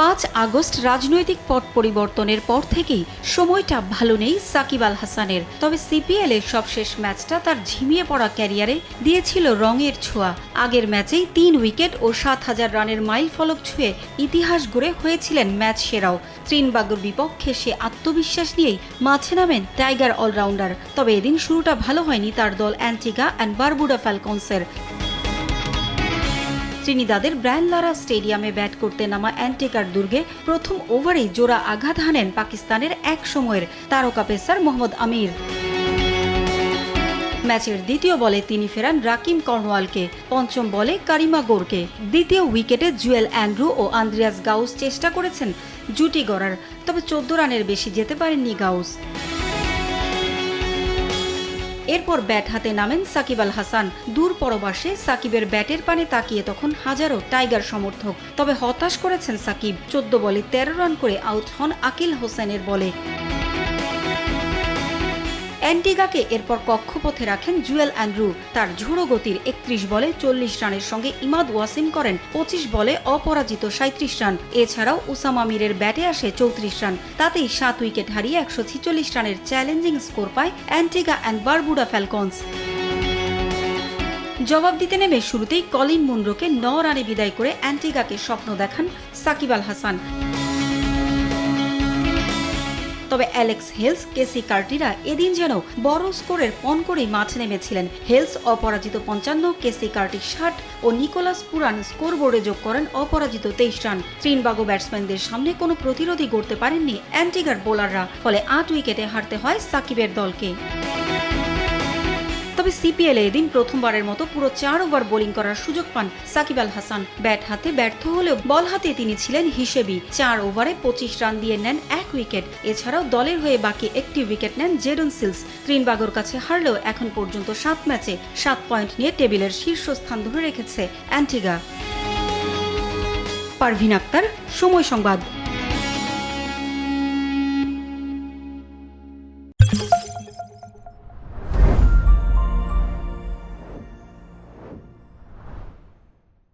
পাঁচ আগস্ট রাজনৈতিক পট পরিবর্তনের পর থেকেই সময়টা ভালো নেই সাকিব আল হাসানের। তবে সিপিএল এর সবশেষ ম্যাচটা তার ঝিমিয়ে পড়া ক্যারিয়ারে দিয়েছিল রঙের ছোঁয়া। আগের ম্যাচেই তিন উইকেট ও সাত হাজার রানের মাইল ফলক ছুঁয়ে ইতিহাস গড়ে হয়েছিলেন ম্যাচ সেরাও। ত্রিনবাগর বিপক্ষে সে আত্মবিশ্বাস নিয়েই মাঠে নামেন টাইগার অলরাউন্ডার। তবে এদিন শুরুটা ভালো হয়নি তার দল অ্যান্টিগা অ্যান্ড বারবুডা ফ্যালকনসের। ত্রিনিদাদের ব্র্যান্ডলারা স্টেডিয়ামে ব্যাট করতে নামা অ্যান্টেকার দুর্গে প্রথম ওভারেই জোড়া আঘাত হানেন পাকিস্তানের এক সময়ের তারকা পেসার মোহাম্মদ আমির। ম্যাচের দ্বিতীয় বলে তিনি ফেরান রাকিম কর্নওয়ালকে, পঞ্চম বলে কারিমা গোরকে। দ্বিতীয় উইকেটে জুয়েল অ্যান্ড্রু ও আন্দ্রিয়াস গাউস চেষ্টা করেছেন জুটি গড়ার, তবে চোদ্দ রানের বেশি যেতে পারেননি গাউস। এরপর ব্যাট হাতে নামেন সাকিব আল হাসান। দূর পরবাসে সাকিবের ব্যাটের পানে তাকিয়ে তখন হাজারো টাইগার সমর্থক। তবে হতাশ করেছেন সাকিব। চোদ্দ বলে তেরো রান করে আউট হন আকিল হোসেনের বলে। অ্যান্টিগাকে এরপর কক্ষপথে রাখেন জুয়েল অ্যান্ড্রু। তার ঝোড়ো গতির একত্রিশ বলে চল্লিশ রানের সঙ্গে ইমাদ ওয়াসিম করেন পঁচিশ বলে অপরাজিত সাঁত্রিশ রান। এছাড়াও উসামা মিরের ব্যাটে আসে চৌত্রিশ রান। তাতেই সাত উইকেট হারিয়ে একশো ছিচল্লিশ রানের চ্যালেঞ্জিং স্কোর পায় অ্যান্টিগা অ্যান্ড বারবুডা ফ্যালকনস। জবাব দিতে নেমে শুরুতেই কলিন মুন্ড্রোকে ন রানে বিদায় করে অ্যান্টিগাকে স্বপ্ন দেখান সাকিব আল হাসান। তবে অ্যালেক্স হেলস, কেসি কার্টিরা এদিন যেন বড় স্কোরের পণ করেই মাঠে নেমেছিলেন। হেলস অপরাজিত পঞ্চান্ন, কেসি কার্টি ষাট ও নিকোলাস পুরান স্কোরবোর্ডে যোগ করেন অপরাজিত তেইশ রান। ত্রিনবাগো ব্যাটসম্যানদের সামনে কোনো প্রতিরোধী গড়তে পারেননি অ্যান্টিগার বোলাররা, ফলে আট উইকেটে হারতে হয় সাকিবের দলকে। তবে সিপিএল এদিন প্রথমবারের মতো পুরো চার ওভার বোলিং করার সুযোগ পান সাকিব আল হাসান। ব্যাট হাতে ব্যর্থ হলেও বল হাতে তিনি ছিলেন হিসেবি। চার ওভারে পঁচিশ রান দিয়ে নেন এক উইকেট। এছাড়াও দলের হয়ে বাকি একটি উইকেট নেন জেডন সিলস। ত্রিনবাগর কাছে হারলেও এখন পর্যন্ত সাত ম্যাচে সাত পয়েন্ট নিয়ে টেবিলের শীর্ষস্থান ধরে রেখেছে অ্যান্টিগা। পারভিন আক্তার, সময় সংবাদ।